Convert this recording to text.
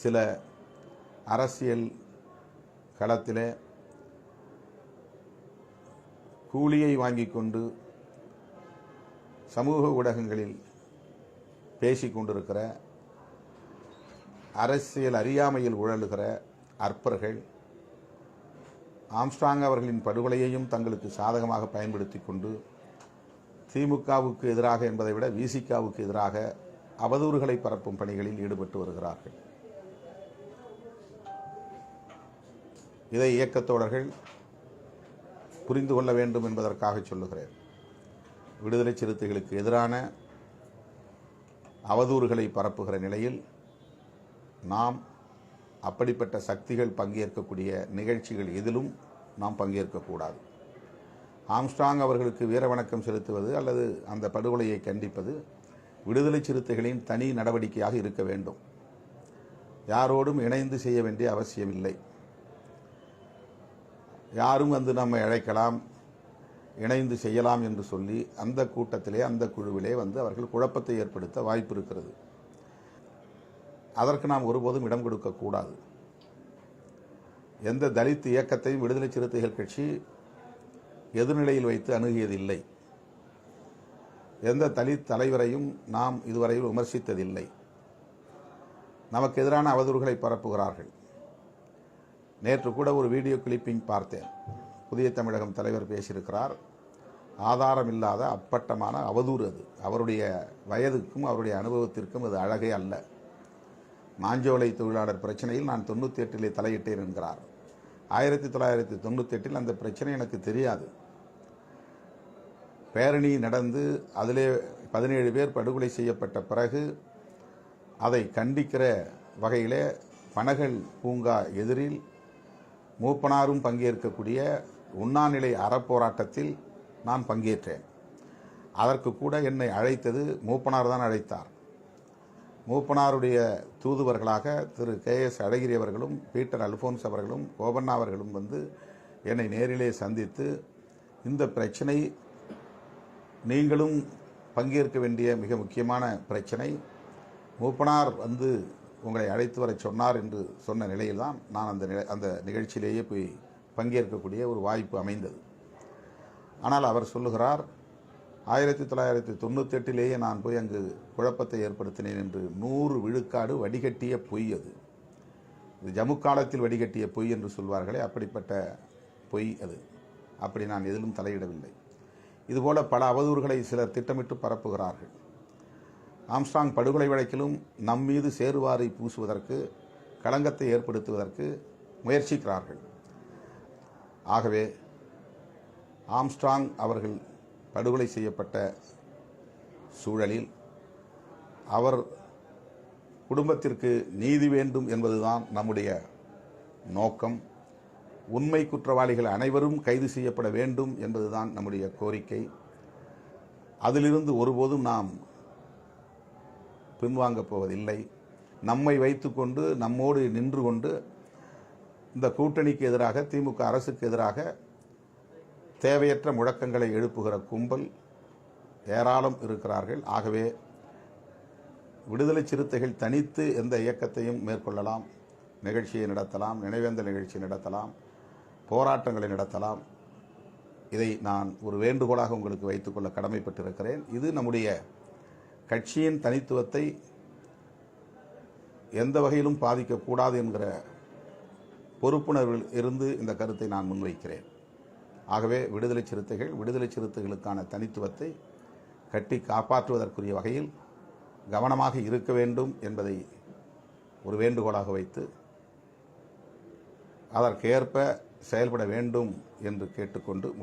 சில அரசியல் களத்தில் கூலியை வாங்கி கொண்டு சமூக ஊடகங்களில் பேசிக் கொண்டிருக்கிற அரசியல் அறியாமையில் உழலுகிற அற்பர்கள் ஆம்ஸ்டாங் அவர்களின் படுகொலையையும் தங்களுக்கு சாதகமாக பயன்படுத்தி கொண்டு திமுகவுக்கு எதிராக என்பதை விட விசிகாவுக்கு எதிராக அவதூறுகளை பரப்பும் பணிகளில் ஈடுபட்டு வருகிறார்கள். இதை இயக்கத்தோடர்கள் புரிந்து கொள்ள வேண்டும் என்பதற்காக சொல்லுகிறேன். விடுதலை சிறுத்தைகளுக்கு எதிரான அவதூறுகளை பரப்புகிற நிலையில் நாம் அப்படிப்பட்ட சக்திகள் பங்கேற்கக்கூடிய நிகழ்ச்சிகள் எதிலும் நாம் பங்கேற்கக்கூடாது ஆம்ஸ்டாங் அவர்களுக்கு வீர வணக்கம் செலுத்துவது அல்லது அந்த படுகொலையை கண்டிப்பது விடுதலை சிறுத்தைகளின் தனி நடவடிக்கையாக இருக்க வேண்டும். யாரோடும் இணைந்து செய்ய வேண்டிய அவசியமில்லை. யாரும் வந்து நம்ம இழைக்கலாம் இணைந்து செய்யலாம் என்று சொல்லி அந்த கூட்டத்திலே அந்த குழுவிலே வந்து அவர்கள் குழப்பத்தை ஏற்படுத்த வாய்ப்பு இருக்கிறது. அதற்கு நாம் ஒருபோதும் இடம் கொடுக்கக்கூடாது எந்த தலித் இயக்கத்தையும் விடுதலை சிறுத்தைகள் கட்சி எதிர்நிலையில் வைத்து அணுகியதில்லை. எந்த தலித் தலைவரையும் நாம் இதுவரையில் விமர்சித்ததில்லை. நமக்கு எதிரான அவதூறுகளை பரப்புகிறார்கள். நேற்று கூட ஒரு வீடியோ கிளிப்பிங் பார்த்தேன். புதிய தமிழகம் தலைவர் பேசியிருக்கிறார். ஆதாரம் இல்லாத அப்பட்டமான அவதூறு அது. அவருடைய வயதுக்கும் அவருடைய அனுபவத்திற்கும் அது அழகே அல்ல. மாஞ்சோலை தொழிலாளர் பிரச்சனையில் நான் தொண்ணூற்றி எட்டிலே தலையிட்டேன் என்கிறார். ஆயிரத்தி தொள்ளாயிரத்தி தொண்ணூற்றி எட்டில் அந்த பிரச்சனை எனக்கு தெரியாது. பேரணி நடந்து அதிலே பதினேழு பேர் படுகொலை செய்யப்பட்ட பிறகு அதை கண்டிக்கிற வகையிலே பனகல் பூங்கா எதிரில் மூப்பனாரும் பங்கேற்கக்கூடிய உண்ணாநிலை அறப்போராட்டத்தில் நான் பங்கேற்றேன். அதற்கு கூட என்னை அழைத்தது மூப்பனார் தான் அழைத்தார். மூப்பனாருடைய தூதுவர்களாக திரு கே எஸ் அழகிரி அவர்களும் பீட்டர் அல்போன்ஸ் அவர்களும் கோபண்ணா அவர்களும் வந்து என்னை நேரிலே சந்தித்து இந்த பிரச்சனை நீங்களும் பங்கேற்க வேண்டிய மிக முக்கியமான பிரச்சனை. மூப்பனார் வந்து உங்களை அழைத்து வர சொன்னார் என்று சொன்ன நிலையில்தான் நான் அந்த நிலை அந்த நிகழ்ச்சியிலேயே போய் பங்கேற்கக்கூடிய ஒரு வாய்ப்பு அமைந்தது. ஆனால் அவர் சொல்லுகிறார் ஆயிரத்தி தொள்ளாயிரத்தி தொண்ணூற்றி எட்டிலேயே நான் போய் அங்கு குழப்பத்தை ஏற்படுத்தினேன் என்று நூறு விழுக்காடு வடிகட்டிய பொய் அது. இது ஜம்மு காலத்தில் வடிகட்டிய பொய் என்று சொல்வார்களே அப்படிப்பட்ட பொய் அது. அப்படி நான் எதிலும் தலையிடவில்லை. இதுபோல பல அவதூறுகளை சிலர் திட்டமிட்டு பரப்புகிறார்கள். ஆம்ஸ்டாங் படுகொலை வழக்கிலும் நம் மீது சேருவாரை பூசுவதற்கு களங்கத்தை ஏற்படுத்துவதற்கு முயற்சிக்கிறார்கள். ஆகவே ஆம்ஸ்ட்ராங் அவர்கள் படுகொலை செய்யப்பட்ட சூழலில் அவர் குடும்பத்திற்கு நீதி வேண்டும் என்பதுதான் நம்முடைய நோக்கம். உண்மை குற்றவாளிகள் அனைவரும் கைது செய்யப்பட வேண்டும் என்பதுதான் நம்முடைய கோரிக்கை. அதிலிருந்து ஒருபோதும் நாம் பின்வாங்கப் போவதில்லை நம்மை வைத்துக்கொண்டு நம்மோடு நின்று கொண்டு இந்த கூட்டணிக்கு எதிராக திமுக அரசுக்கு எதிராக தேவையற்ற முழக்கங்களை எழுப்புகிற கும்பல் ஏராளம் இருக்கிறார்கள். ஆகவே விடுதலை சிறுத்தைகள் தனித்து எந்த இயக்கத்தையும் மேற்கொள்ளலாம். நிகழ்ச்சியை நடத்தலாம் நினைவேந்தல் நிகழ்ச்சி நடத்தலாம் போராட்டங்களை நடத்தலாம். இதை நான் ஒரு வேண்டுகோளாக உங்களுக்கு வைத்துக்கொள்ள கடமைப்பட்டிருக்கிறேன். இது நம்முடைய கட்சியின் தனித்துவத்தை எந்த வகையிலும் பாதிக்கக்கூடாது என்கிற பொறுப்புணர்வில் இருந்து இந்த கருத்தை நான் முன்வைக்கிறேன். ஆகவே விடுதலை சிறுத்தைகள் விடுதலை சிறுத்தைகளுக்கான தனித்துவத்தை கட்டி காப்பாற்றுவதற்குரிய வகையில் கவனமாக இருக்க வேண்டும் என்பதை ஒரு வேண்டுகோளாக வைத்து அதற்கேற்ப செயல்பட வேண்டும் என்று கேட்டுக்கொண்டு